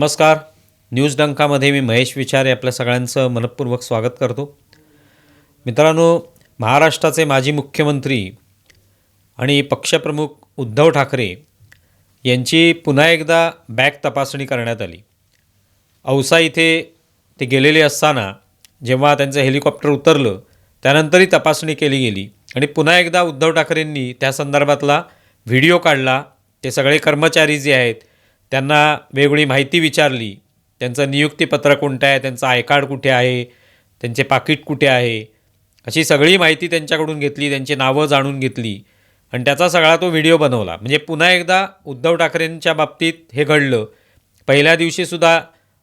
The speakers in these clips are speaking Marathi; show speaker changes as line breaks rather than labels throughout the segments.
नमस्कार. न्यूज डंकामध्ये मी महेश विचारे आपल्या सगळ्यांचं मनपूर्वक स्वागत करतो. मित्रांनो महाराष्ट्राचे माजी मुख्यमंत्री आणि पक्षप्रमुख उद्धव ठाकरे यांची पुन्हा एकदा बॅग तपासणी करण्यात आली. औसा इथे ते गेलेले असताना जेव्हा त्यांचं हेलिकॉप्टर उतरलं त्यानंतरही तपासणी केली गेली आणि पुन्हा एकदा उद्धव ठाकरेंनी त्या संदर्भातला व्हिडिओ काढला. ते सगळे कर्मचारी जे आहेत त्यांना वेगळी माहिती विचारली. त्यांचं नियुक्तीपत्र कोणतं आहे? त्यांचं आय कार्ड कुठे आहे? त्यांचे पाकिट कुठे आहे? अशी सगळी माहिती त्यांच्याकडून घेतली. त्यांची नावं जाणून घेतली. आणि त्याचा सगळा तो व्हिडिओ बनवला. म्हणजे पुन्हा एकदा उद्धव ठाकरेंच्या बाबतीत हे घडलं. पहिल्या दिवशीसुद्धा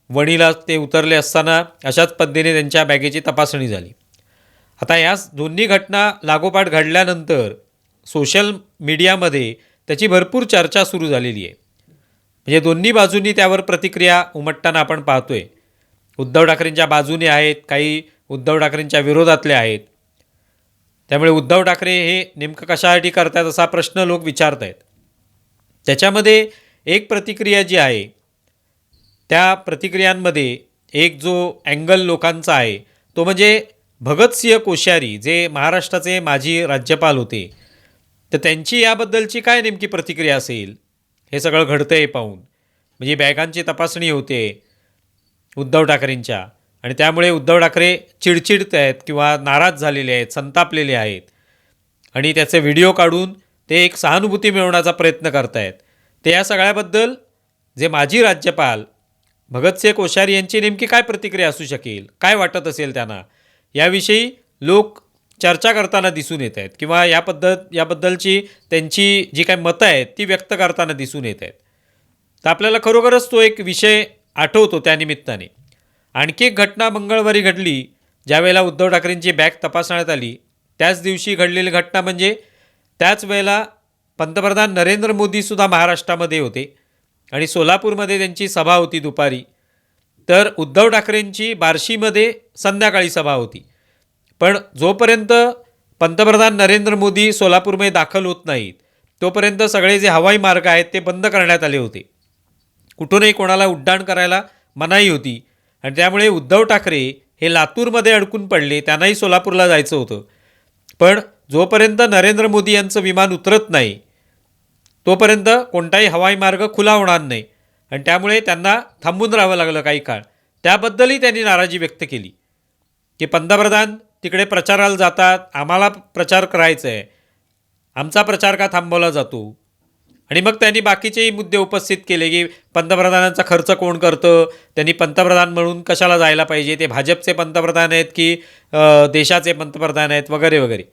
वणीला ते उतरले असताना अशाच पद्धतीने त्यांच्या बॅगेची तपासणी झाली. आता या दोन्ही घटना लागोपाठ घडल्यानंतर सोशल मीडियामध्ये त्याची भरपूर चर्चा सुरू झालेली आहे. म्हणजे दोन्ही बाजूंनी त्यावर प्रतिक्रिया उमटताना आपण पाहतोय. उद्धव ठाकरेंच्या बाजूने आहेत काही उद्धव ठाकरेंच्या विरोधातले आहेत. त्यामुळे उद्धव ठाकरे हे नेमकं कशासाठी करतात असा प्रश्न लोक विचारत आहेत त्याच्यामध्ये एक प्रतिक्रिया जी आहे त्या प्रतिक्रियांमध्ये एक जो अँगल लोकांचा आहे तो म्हणजे भगतसिंह कोश्यारी जे महाराष्ट्राचे माजी राज्यपाल होते. तर त्यांची याबद्दलची काय नेमकी प्रतिक्रिया असेल? हे सगळं घडतं आहे पाहून. म्हणजे बॅगांची तपासणी होते उद्धव ठाकरेंच्या. आणि त्यामुळे उद्धव ठाकरे चिडचिडत आहेत किंवा नाराज झालेले आहेत संतापलेले आहेत. आणि त्याचे व्हिडिओ काढून ते एक सहानुभूती मिळवण्याचा प्रयत्न करत आहेत ते या सगळ्याबद्दल जे माजी राज्यपाल भगतसिंह कोश्यारी यांची नेमकी काय प्रतिक्रिया असू शकेल काय वाटत असेल त्यांना याविषयी लोक चर्चा करताना दिसून येत आहेत किंवा या पद्धत याबद्दलची त्यांची जी काही मतं आहेत ती व्यक्त करताना दिसून येत आहेत. तर आपल्याला खरोखरच तो एक विषय आठवतो त्यानिमित्ताने आणखी एक घटना मंगळवारी घडली ज्यावेळेला उद्धव ठाकरेंची बॅग तपासण्यात आली. त्याच दिवशी घडलेली घटना म्हणजे त्याच वेळेला पंतप्रधान नरेंद्र मोदीसुद्धा महाराष्ट्रामध्ये होते आणि सोलापूरमध्ये त्यांची सभा होती दुपारी. तर उद्धव ठाकरेंची बार्शीमध्ये संध्याकाळी सभा होती. पण जोपर्यंत पंतप्रधान नरेंद्र मोदी सोलापूरमध्ये दाखल होत नाहीत तोपर्यंत सगळे जे हवाई मार्ग आहेत ते बंद करण्यात आले होते. कुठूनही कोणाला उड्डाण करायला मनाई होती. आणि त्यामुळे उद्धव ठाकरे हे लातूरमध्ये अडकून पडले त्यांनाही सोलापूरला जायचं होतं. पण जोपर्यंत नरेंद्र मोदी यांचं विमान उतरत नाही तोपर्यंत कोणताही हवाई मार्ग खुला होणार नाही. आणि त्यामुळे त्यांना थांबून राहावं लागलं काही काळ. त्याबद्दलही त्यांनी नाराजी व्यक्त केली. की पंतप्रधान तिकडे प्रचाराला जातात आम्हाला प्रचार करायचा आहे आमचा प्रचार का थांबवला जातो? आणि मग त्यांनी बाकीचेही मुद्दे उपस्थित केले की पंतप्रधानांचा खर्च कोण करतं? त्यांनी पंतप्रधान म्हणून कशाला जायला पाहिजे? ते भाजपचे पंतप्रधान आहेत की देशाचे पंतप्रधान आहेत? वगैरे वगैरे.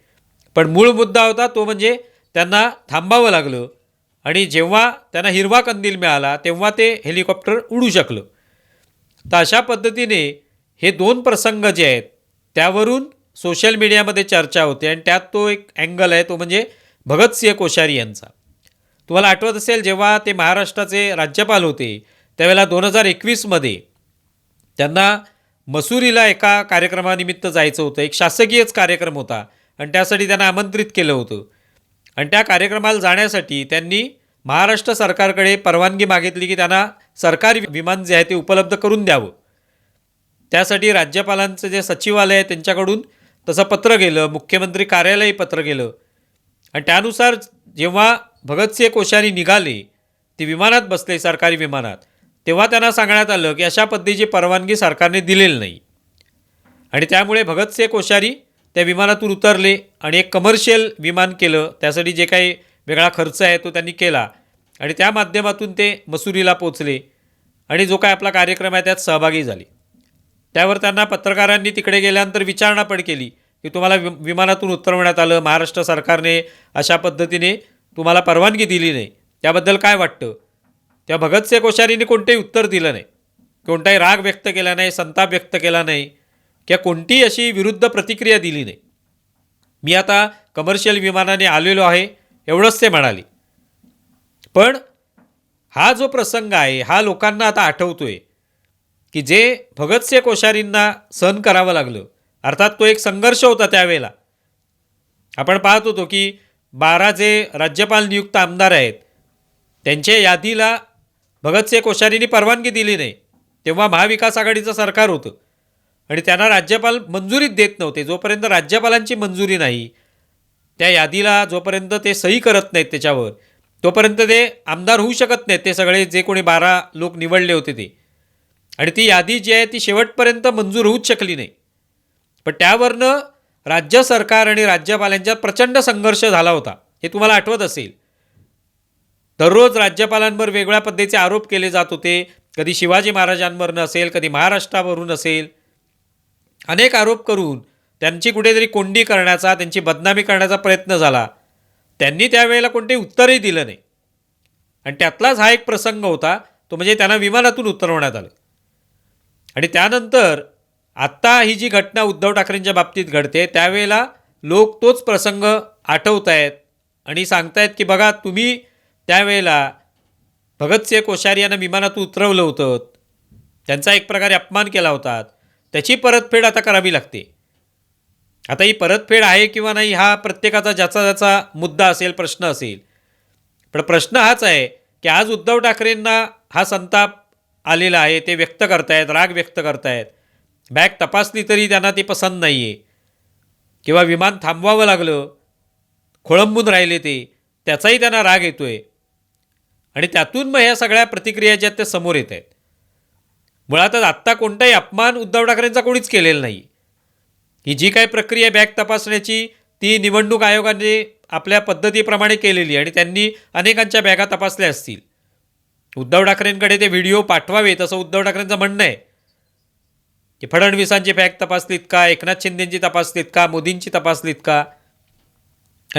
पण मूळ मुद्दा होता तो म्हणजे त्यांना थांबावं लागलं. आणि जेव्हा त्यांना हिरवा कंदील मिळाला तेव्हा ते हेलिकॉप्टर उडू शकलं. तर अशा पद्धतीने हे दोन प्रसंग जे आहेत त्यावरून सोशल मीडियामध्ये चर्चा होते आणि त्यात तो एक अँगल आहे तो म्हणजे भगतसिंह कोश्यारी यांचा. तुम्हाला आठवत असेल जेव्हा ते महाराष्ट्राचे राज्यपाल होते त्यावेळेला दोन हजार एकवीसमध्ये त्यांना मसुरीला एका कार्यक्रमानिमित्त जायचं होतं. एक शासकीयच कार्यक्रम होता आणि त्यासाठी त्यांना आमंत्रित केलं होतं. आणि त्या कार्यक्रमाला जाण्यासाठी त्यांनी महाराष्ट्र सरकारकडे परवानगी मागितली की त्यांना सरकारी विमान जे आहे ते उपलब्ध करून द्यावं. त्यासाठी राज्यपालांचं जे सचिवालय आहे त्यांच्याकडून तसं पत्र गेलं मुख्यमंत्री कार्यालयही पत्र गेलं. आणि त्यानुसार जेव्हा भगतसिंह कोश्यारी निघाले ते विमानात बसले सरकारी विमानात तेव्हा त्यांना सांगण्यात आलं की अशा पद्धतीची परवानगी सरकारने दिलेली नाही. आणि त्यामुळे भगतसिंह कोश्यारी त्या विमानातून उतरले आणि एक कमर्शियल विमान केलं. त्यासाठी जे काही वेगळा खर्च आहे तो त्यांनी केला. आणि त्या माध्यमातून ते मसुरीला पोचले. आणि जो काय आपला कार्यक्रम आहे त्यात सहभागी झाले. त्यावर त्यांना पत्रकारांनी तिकडे गेल्यानंतर विचारणा पण केली की तुम्हाला वि विमानातून उतरवण्यात आलं महाराष्ट्र सरकारने अशा पद्धतीने तुम्हाला परवानगी दिली नाही. त्याबद्दल काय वाटतं? त्या भगतसिंह कोश्यारीने कोणतेही उत्तर दिलं नाही. कोणताही राग व्यक्त केला नाही संताप व्यक्त केला नाही किंवा कोणतीही अशी विरुद्ध प्रतिक्रिया दिली नाही. मी आता कमर्शियल विमानाने आलेलो आहे एवढंच ते म्हणाले. पण हा जो प्रसंग आहे हा लोकांना आता आठवतो आहे की जे भगतसिंह कोश्यारींना सहन करावं लागलं. अर्थात तो एक संघर्ष होता त्यावेळेला. आपण पाहत होतो की बारा जे राज्यपाल नियुक्त आमदार आहेत त्यांच्या यादीला भगतसिंह कोश्यारींनी परवानगी दिली नाही. तेव्हा महाविकास आघाडीचं सरकार होतं. आणि त्यांना राज्यपाल मंजुरीच देत नव्हते. जोपर्यंत राज्यपालांची मंजुरी नाही त्या यादीला जोपर्यंत ते सही करत नाहीत त्याच्यावर तोपर्यंत ते आमदार होऊ शकत नाहीत. ते सगळे जे कोणी बारा लोक निवडले होते ते. आणि ती यादी जी आहे ती शेवटपर्यंत मंजूर होऊच शकली नाही. पण त्यावरनं राज्य सरकार आणि राज्यपालांच्यात प्रचंड संघर्ष झाला होता. हे तुम्हाला आठवत असेल. दररोज राज्यपालांवर वेगळ्या पद्धतीचे आरोप केले जात होते. कधी शिवाजी महाराजांवरनं असेल कधी महाराष्ट्रावरून असेल. अनेक आरोप करून त्यांची कुठेतरी कोंडी करण्याचा त्यांची बदनामी करण्याचा प्रयत्न झाला. त्यांनी त्यावेळेला कोणतेही उत्तरही दिलं नाही. आणि त्यातलाच हा एक प्रसंग होता तो म्हणजे त्यांना विमानातून उतरवण्यात आलं. आणि त्यानंतर आत्ता ही जी घटना उद्धव ठाकरेंच्या बाबतीत घडते त्यावेळेला लोक तोच प्रसंग आठवत आहेत आणि सांगतायत की बघा तुम्ही त्यावेळेला भगतसिंह कोश्यारी यांना विमानातून उतरवलं होतं. त्यांचा एक प्रकारे अपमान केला होता. त्याची परतफेड आता करावी लागते. आता ही परतफेड आहे किंवा नाही हा प्रत्येकाचा ज्याचा ज्याचा मुद्दा असेल प्रश्न असेल. पण प्रश्न हाच आहे की आज उद्धव ठाकरेंना हा संताप आलेलं आहे ते व्यक्त करतायत राग व्यक्त करतायत. बॅग तपासली तरी त्यांना ती पसंत नाही आहे किंवा विमान थांबवावं लागलं खोळंबून राहिले ते त्याचाही त्यांना राग येतो आहे आणि त्यातून मग ह्या सगळ्या प्रतिक्रिया ज्या आहेत त्या समोर येत आहेत. मुळातच आत्ता कोणताही अपमान उद्धव ठाकरेंचा कोणीच केलेला नाही. ही जी काय प्रक्रिया बॅग तपासण्याची ती निवडणूक आयोगाने आपल्या पद्धतीप्रमाणे केलेली आणि त्यांनी अनेकांच्या बॅगा तपासल्या असतील. उद्धव ठाकरेंकडे ते व्हिडिओ पाठवावेत असं उद्धव ठाकरेंचं म्हणणं आहे. की फडणवीसांची बॅग तपासलीत का? एकनाथ शिंदेंची तपासलीत का? मोदींची तपासलीत का?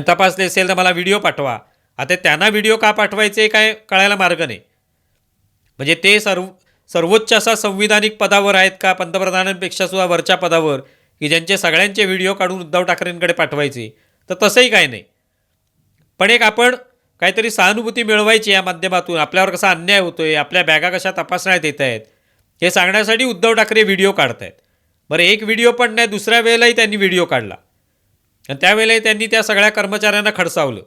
तपासले असेल तर मला व्हिडिओ पाठवा. आता त्यांना व्हिडिओ का पाठवायचे काय कळायला मार्ग नाही. म्हणजे ते सर्व सर्वोच्च असा संविधानिक पदावर आहेत का? पंतप्रधानांपेक्षा सुद्धा वरच्या पदावर की ज्यांचे सगळ्यांचे व्हिडिओ काढून उद्धव ठाकरेंकडे पाठवायचे. तर तसंही काय नाही. पण एक आपण काहीतरी सहानुभूती मिळवायची या माध्यमातून. आपल्यावर कसा अन्याय होतो आहे आपल्या बॅगा कशा तपासण्यात येत आहेत हे सांगण्यासाठी उद्धव ठाकरे व्हिडिओ काढत आहेत बरं एक व्हिडिओ पण नाही दुसऱ्या वेळेलाही त्यांनी व्हिडिओ काढला. आणि त्यावेळेलाही त्यांनी त्या सगळ्या कर्मचाऱ्यांना खडसावलं.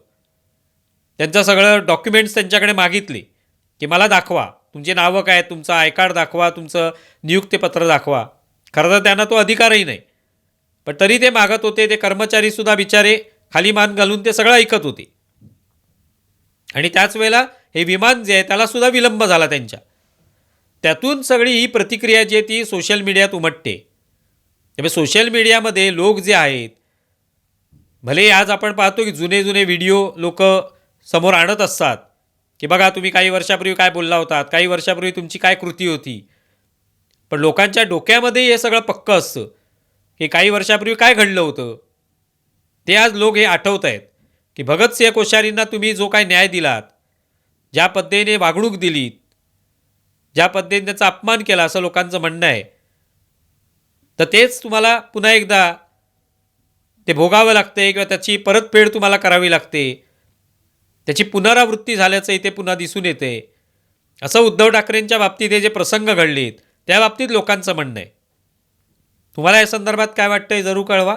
त्यांचं सगळं डॉक्युमेंट्स त्यांच्याकडे मागितले की मला दाखवा तुमची नावं काय आहेत, तुमचं आय कार्ड दाखवा तुमचं नियुक्तीपत्र दाखवा. खरं तर त्यांना तो अधिकारही नाही. पण तरी ते मागत होते ते कर्मचारीसुद्धा बिचारे खाली मान घालून ते सगळं ऐकत होते. आणि त्याच वेळेला हे विमान जे आहे त्याला सुद्धा विलंब झाला त्यांच्या. त्यातून सगळी ही प्रतिक्रिया जी आहे ती सोशल मीडियात उमटते. त्यामुळे सोशल मीडियामध्ये लोक जे आहेत भले आज आपण पाहतो की जुने जुने व्हिडिओ लोक समोर आणत असतात की बघा तुम्ही काही वर्षापूर्वी काय बोलला होतात काही वर्षापूर्वी तुमची काय कृती होती. पण लोकांच्या डोक्यामध्ये हे सगळं पक्कं असतं की काही वर्षापूर्वी काय घडलं होतं. ते आज लोक हे आठवत आहेत. की भगतसिंह कोश्यारींना तुम्ही जो काय न्याय दिलात ज्या पद्धतीने वागणूक दिलीत ज्या पद्धतीने त्याचा अपमान केला असं लोकांचं म्हणणं आहे तर तेच तुम्हाला पुन्हा एकदा ते भोगावं लागते किंवा त्याची परतफेड तुम्हाला करावी लागते. त्याची पुनरावृत्ती झाल्याचं इथे पुन्हा दिसून येते. असं उद्धव ठाकरेंच्या बाबतीत हे जे प्रसंग घडलेत त्या बाबतीत लोकांचं म्हणणं आहे. तुम्हाला या संदर्भात काय वाटतं आहे जरूर कळवा.